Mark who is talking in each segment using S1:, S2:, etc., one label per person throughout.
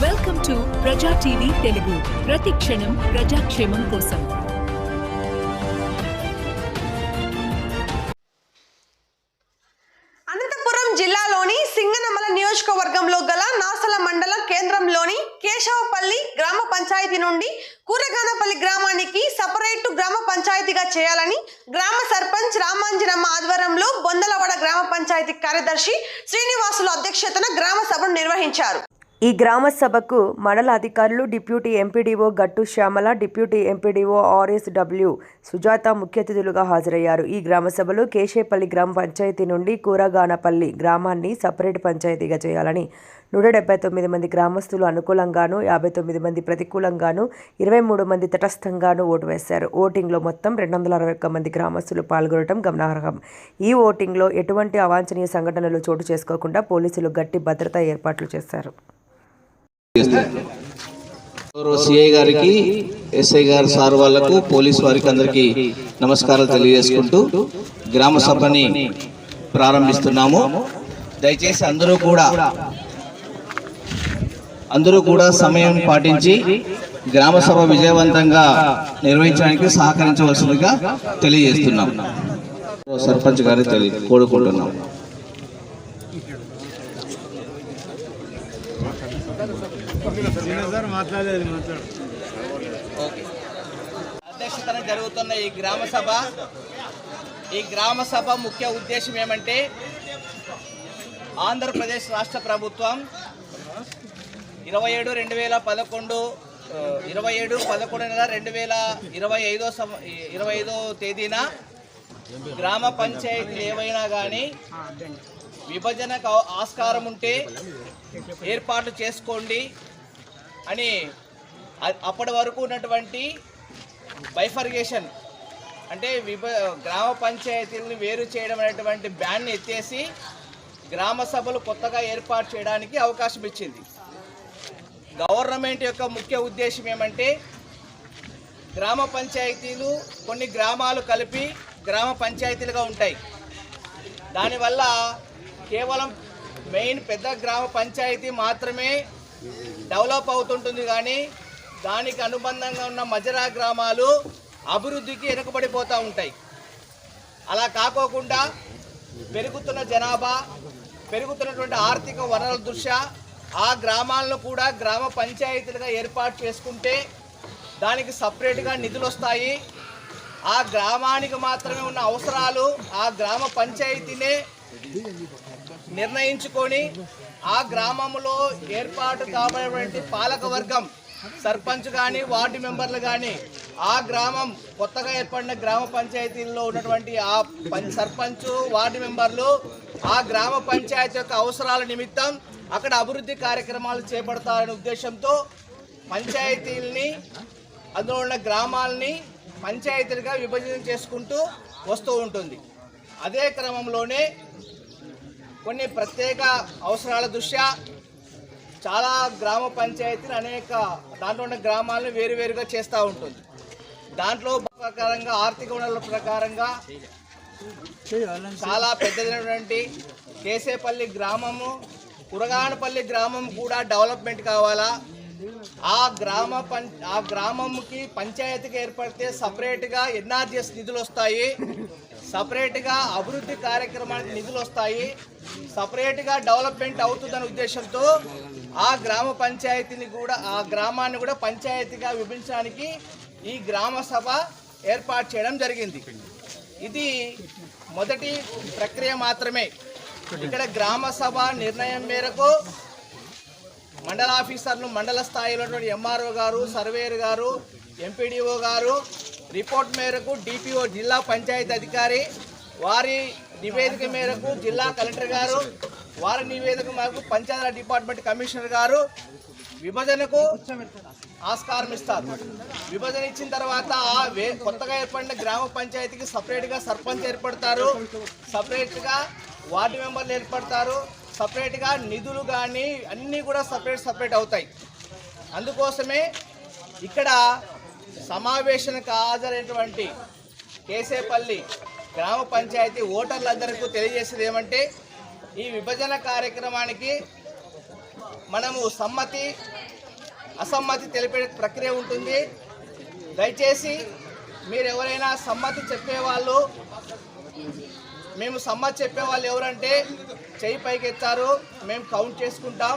S1: Welcome to Praja TV Telugu. ప్రతి క్షణం ప్రజాక్షేమం కోసం.
S2: అనంతపురం జిల్లాలోని సింగనమల నియోజకవర్గంలో గల నాసల మండల కేంద్రంలోని కేశవపల్లి గ్రామ పంచాయతీ నుండి కూరగానపల్లి గ్రామానికి సపరేటు గ్రామ పంచాయతీగా చేయాలని గ్రామ సర్పంచ్ రామాంజనమ్మ ఆధ్వర్యంలో బొందలవాడ గ్రామ పంచాయతీ కార్యదర్శి శ్రీనివాసులు అధ్యక్షతన గ్రామ సభను నిర్వహించారు.
S3: ఈ గ్రామ సభకు మండల అధికారులు deputy MPDO Gattu Shyamala deputy MPDO RSW Sujatha ముఖ్య అతిథులుగా హాజరయ్యారు. ఈ గ్రామ సభలో కేశేపల్లి గ్రామ పంచాయతీ నుండి కూరగానపల్లి గ్రామాన్ని సపరేట్ పంచాయతీగా చేయాలని నూట డెబ్బై తొమ్మిది మంది గ్రామస్తులు అనుకూలంగాను యాభై తొమ్మిది మంది ప్రతికూలంగాను ఇరవై మూడు మంది తటస్థంగాను ఓటు వేశారు. ఓటింగ్లో మొత్తం రెండు వందల అరవై ఒక్క మంది గ్రామస్తులు పాల్గొనడం గమనార్హం. ఈ ఓటింగ్లో ఎటువంటి అవాంఛనీయ సంఘటనలు చోటు చేసుకోకుండా పోలీసులు గట్టి భద్రతా ఏర్పాట్లు చేశారు.
S4: సిఐ గారికి ఎస్ఐ గారు సార్ వాళ్ళకు పోలీస్ వారికి అందరికీ నమస్కారాలు తెలియజేసుకుంటూ గ్రామ సభని ప్రారంభిస్తున్నాము. దయచేసి అందరూ కూడా అందరూ కూడా సమయం పాటించి గ్రామ సభ విజయవంతంగా నిర్వహించడానికి సహకరించవలసిందిగా తెలియజేస్తున్నాం. సర్పంచ్ గారి తెలియ కోరుకుంటున్నాం. అధ్యక్షతన జరుగుతున్న ఈ గ్రామ సభ ఈ గ్రామ సభ ముఖ్య ఉద్దేశం ఏమంటే ఆంధ్రప్రదేశ్ రాష్ట్ర ప్రభుత్వం ఇరవై ఏడు రెండు వేల పదకొండు ఇరవై ఏడు పదకొండు నెల రెండు వేల ఇరవై ఐదో సం ఇరవై ఐదో తేదీన గ్రామ పంచాయతీలు ఏవైనా కానీ విభజనకు ఆస్కారం ఉంటే ఏర్పాటు చేసుకోండి. అని అప్పటి వరకు ఉన్నటువంటి బైఫర్గేషన్ అంటే విభ గ్రామ పంచాయతీలను వేరు చేయడం అనేటువంటి బ్యాన్ ఎత్తేసి గ్రామ సభలు కొత్తగా ఏర్పాటు చేయడానికి అవకాశం ఇచ్చింది. గవర్నమెంట్ యొక్క ముఖ్య ఉద్దేశం ఏమంటే గ్రామ పంచాయతీలు కొన్ని గ్రామాలు కలిపి గ్రామ పంచాయతీలుగా ఉంటాయి. దానివల్ల కేవలం మెయిన్ పెద్ద గ్రామ పంచాయతీ మాత్రమే డెవలప్ అవుతుంటుంది కానీ దానికి అనుబంధంగా ఉన్న మజరా గ్రామాలు అభివృద్ధికి వెనుకబడిపోతూ ఉంటాయి. అలా కాకోకుండా పెరుగుతున్న జనాభా పెరుగుతున్నటువంటి ఆర్థిక వనరుల దృష్ట్యా ఆ గ్రామాలను కూడా గ్రామ పంచాయతీలుగా ఏర్పాటు చేసుకుంటే దానికి సపరేట్గా నిధులు వస్తాయి ఆ గ్రామానికి మాత్రమే ఉన్న అవసరాలు ఆ గ్రామ పంచాయతీనే నిర్ణయించుకొని ఆ గ్రామంలో ఏర్పాటు కాబడినటువంటి పాలక వర్గం సర్పంచ్ కానీ వార్డు మెంబర్లు కానీ ఆ గ్రామం కొత్తగా ఏర్పడిన గ్రామ పంచాయతీల్లో ఉన్నటువంటి ఆ పం సర్పంచ్ వార్డు మెంబర్లు ఆ గ్రామ పంచాయతీ యొక్క అవసరాల నిమిత్తం అక్కడ అభివృద్ధి కార్యక్రమాలు చేపడతారనే ఉద్దేశంతో పంచాయతీల్ని అందులో ఉన్న గ్రామాలని పంచాయతీలుగా విభజన చేసుకుంటూ వస్తూ ఉంటుంది. అదే క్రమంలోనే కొన్ని ప్రత్యేక అవసరాల దృష్ట్యా చాలా గ్రామ పంచాయతీలు అనేక దాంట్లో ఉన్న గ్రామాలను వేరువేరుగా చేస్తూ ఉంటుంది. దాంట్లో ప్రకారంగా ఆర్థిక వనరుల ప్రకారంగా చాలా పెద్దదైనటువంటి కేసేపల్లి గ్రామము కురగానపల్లి గ్రామం కూడా డెవలప్మెంట్ కావాలా? ఆ గ్రామ పం ఆ గ్రామంకి పంచాయతీకి ఏర్పడితే సపరేట్గా ఎన్ఆర్జిఎస్ నిధులు వస్తాయి. సపరేట్గా అభివృద్ధి కార్యక్రమానికి నిధులు వస్తాయి. సపరేట్గా డెవలప్మెంట్ అవుతుందనే ఉద్దేశంతో ఆ గ్రామ పంచాయతీని కూడా ఆ గ్రామాన్ని కూడా పంచాయతీగా విభజించడానికి ఈ గ్రామ సభ ఏర్పాటు చేయడం జరిగింది. ఇది మొదటి ప్రక్రియ మాత్రమే. ఇక్కడ గ్రామ సభ నిర్ణయం మేరకు మండల ఆఫీసర్లు మండల స్థాయిలో ఎంఆర్ఓ గారు సర్వేయర్ గారు ఎంపీడీఓ గారు రిపోర్ట్ మేరకు డిపిఓ జిల్లా పంచాయతీ అధికారి వారి నివేదిక మేరకు జిల్లా కలెక్టర్ గారు వారి నివేదిక మేరకు పంచాయతీ డిపార్ట్మెంట్ కమిషనర్ గారు విభజనకు ఆస్కారం ఇస్తారు. విభజన ఇచ్చిన తర్వాత ఆ వే కొత్తగా ఏర్పడిన గ్రామ పంచాయతీకి సపరేట్గా సర్పంచ్ ఏర్పడతారు. సపరేట్గా వార్డు మెంబర్లు ఏర్పడతారు. సపరేట్గా నిధులు కానీ అన్నీ కూడా సపరేట్ సపరేట్ అవుతాయి. అందుకోసమే ఇక్కడ సమావేశానికి హాజరైనటువంటి కేసేపల్లి గ్రామ పంచాయతీ ఓటర్లందరికీ తెలియజేసేది ఏమంటే ఈ విభజన కార్యక్రమానికి మనము సమ్మతి అసమ్మతి తెలిపే ప్రక్రియ ఉంటుంది. దయచేసి మీరు ఎవరైనా సమ్మతి చెప్పేవాళ్ళు మేము సమ్మతి చెప్పేవాళ్ళు ఎవరంటే చేయి పైకెత్తారు మేము కౌంట్ చేసుకుంటాం.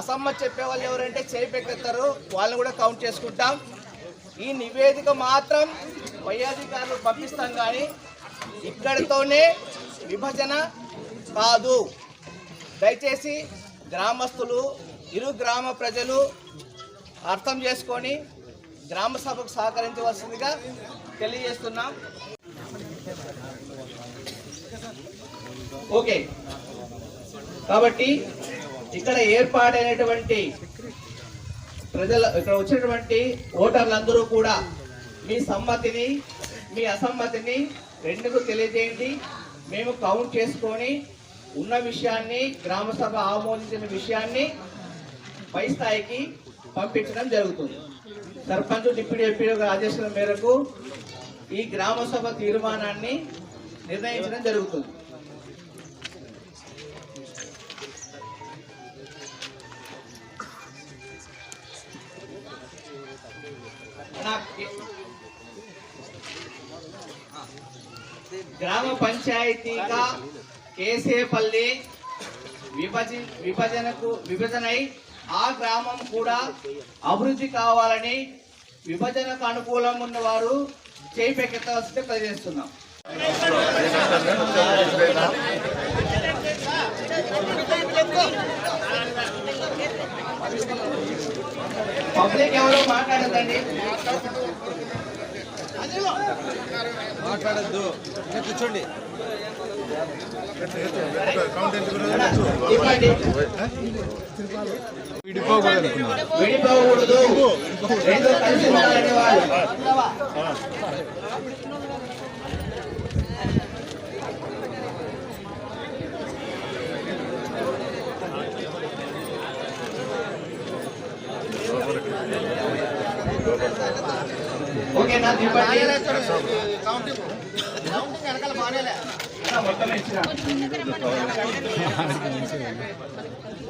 S4: అసమ్మతి చెప్పేవాళ్ళు ఎవరంటే చేయి పైకెత్తారు వాళ్ళని కూడా కౌంట్ చేసుకుంటాం. ఈ నివేదిక మాత్రం పై అధికారులు పంపిస్తాం కానీ ఇక్కడితోనే విభజన కాదు. దయచేసి గ్రామస్తులు ఇరు గ్రామ ప్రజలు అర్థం చేసుకొని గ్రామ సభకు సహకరించవలసిందిగా తెలియజేస్తున్నాం. ఓకే. కాబట్టి ఇక్కడ ఏర్పాటైనటువంటి ప్రజల ఇక్కడ వచ్చినటువంటి ఓటర్లందరూ కూడా మీ సమ్మతిని మీ అసమ్మతిని రెండుకు తెలియజేయండి. మేము కౌంట్ చేసుకొని ఉన్న విషయాన్ని గ్రామసభ ఆమోదించిన విషయాన్ని పై స్థాయికి పంపించడం జరుగుతుంది. సర్పంచ్ డిప్యూటీ ఎంపీ ఆదేశాల మేరకు ఈ గ్రామసభ తీర్మానాన్ని నిర్ణయించడం జరుగుతుంది. గ్రామ పంచాయతీగా కేసేపల్లి విభజి విభజనకు విభజనై ఆ గ్రామం కూడా అభివృద్ధి కావాలని విభజనకు అనుకూలంగా ఉన్నవారు చేపెక్కెత్తవలసిందే తెలియజేస్తున్నాం. పబ్లిక్ ఎవరో మాట్లాడదండి
S5: మాట్లాడద్దు. కూర్చోండి.
S4: విడిపోకూడదు. రెండు కలిసి ఉండాలని వాళ్ళు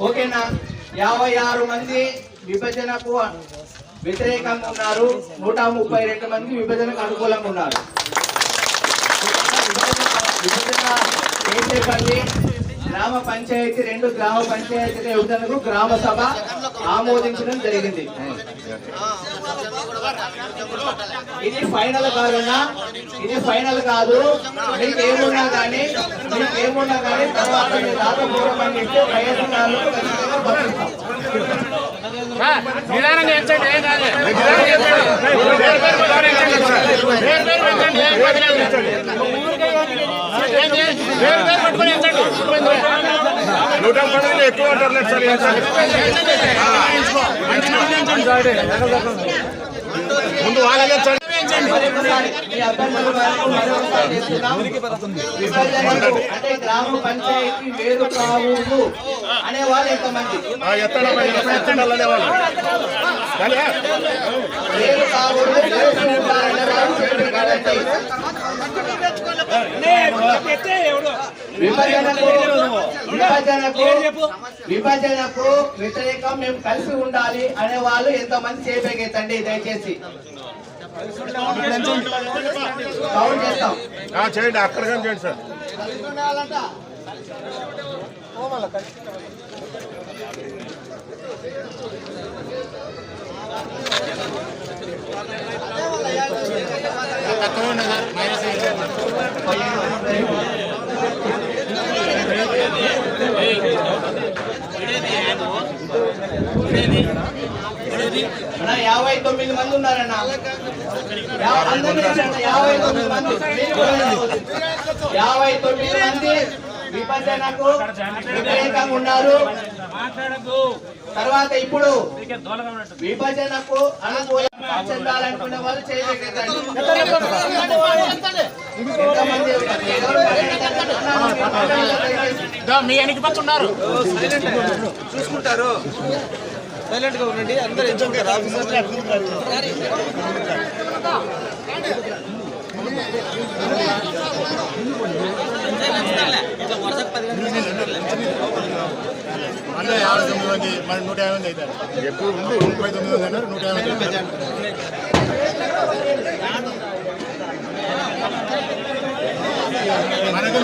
S4: ఓకేనా యాభై ఆరు మంది విభజనకు వ్యతిరేకంగా ఉన్నారు. నూట ముప్పై రెండు మంది విభజనకు అనుకూలంగా ఉన్నారు. విభజన చేసేపల్లి గ్రామ పంచాయతీ రెండు గ్రామ పంచాయతీల విభజనకు గ్రామ సభ ఆమోదించడం జరిగింది. ఇది ఫైనల్ కాదన్నా. ఇది ఫైనల్ కాదు. మీకు ఏమున్నా కానీ మీకు ఏమున్నా కానీ తర్వాత మీరు రాత పూర్వమని చెప్తే ప్రయత్నాలు ఖచ్చితంగా పంపిస్తాం
S6: నిదానంగా ఎంచండి ఏం కాదు
S5: నూట పదకొండు ఎక్కువ సార్ ముందు
S4: వాళ్ళ చేస్తున్నాం. విభజనకు అంటే గ్రామ పంచాయతీ వేరు ఎంతమంది వేరు. విభజనకు విభజనకు విభజనకు వ్యతిరేకం మేము కలిసి ఉండాలి అనే వాళ్ళు ఎంతమంది చేయబెగెత్తండి దయచేసి
S5: చేయండి అక్కడ కానీ చేయండి సార్
S4: అన్న, యాభై తొమ్మిది మంది ఉన్నారన్న. యాభై తొమ్మిది మంది. యాభై తొమ్మిది మంది విభజనకు వ్యతిరేకంగా ఉన్నారు. తర్వాత ఇప్పుడు విభజనకు అనుకూలంగా చెందాలనుకునే వాళ్ళు?
S6: ఇదో మీ వెనక పక్క ఉన్నారు.
S5: చూసుకుంటారు. సైలెంట్గా ఉండండి. అందరూ ఎంచుకుంటారు ఆఫీసర్లు అంటే యాభై తొమ్మిది మంది మరి నూట యాభై మంది అవుతారు. ఎక్కువ ముప్పై తొమ్మిది మంది అన్నారు నూట యాభై మంది మనకు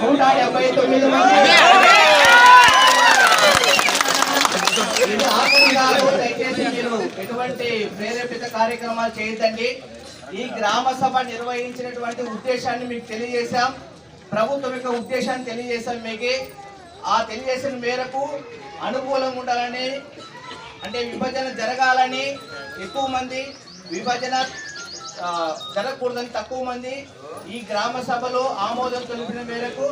S4: నూట డెబ్బై తొమ్మిది మంది మీరు ఎటువంటి ప్రేరేపిత కార్యక్రమాలు చేయొద్దండి ఈ గ్రామ సభ నిర్వహించినటువంటి ఉద్దేశాన్ని మీకు తెలియజేశాం. ప్రభుత్వం యొక్క ఉద్దేశాన్ని తెలియజేశాం మీకు. ఆ తెలియజేసిన మేరకు అనుకూలంగా ఉండాలని అంటే విభజన జరగాలని ఎక్కువ మంది విభజన జరగకూడదని తక్కువ మంది ఈ గ్రామ సభలో ఆమోదం తెలిపిన మేరకు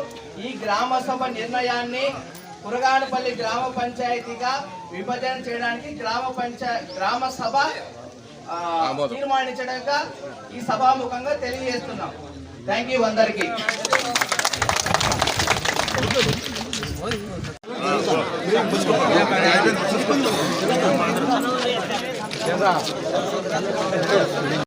S4: ఈ గ్రామ సభ నిర్ణయాన్ని కురగానపల్లి గ్రామ పంచాయతీగా విభజన చేయడానికి గ్రామ పంచాయ గ్రామ సభ తీర్మానించడంగా ఈ సభాముఖంగా తెలియజేస్తున్నాం. థ్యాంక్ యూ అందరికీ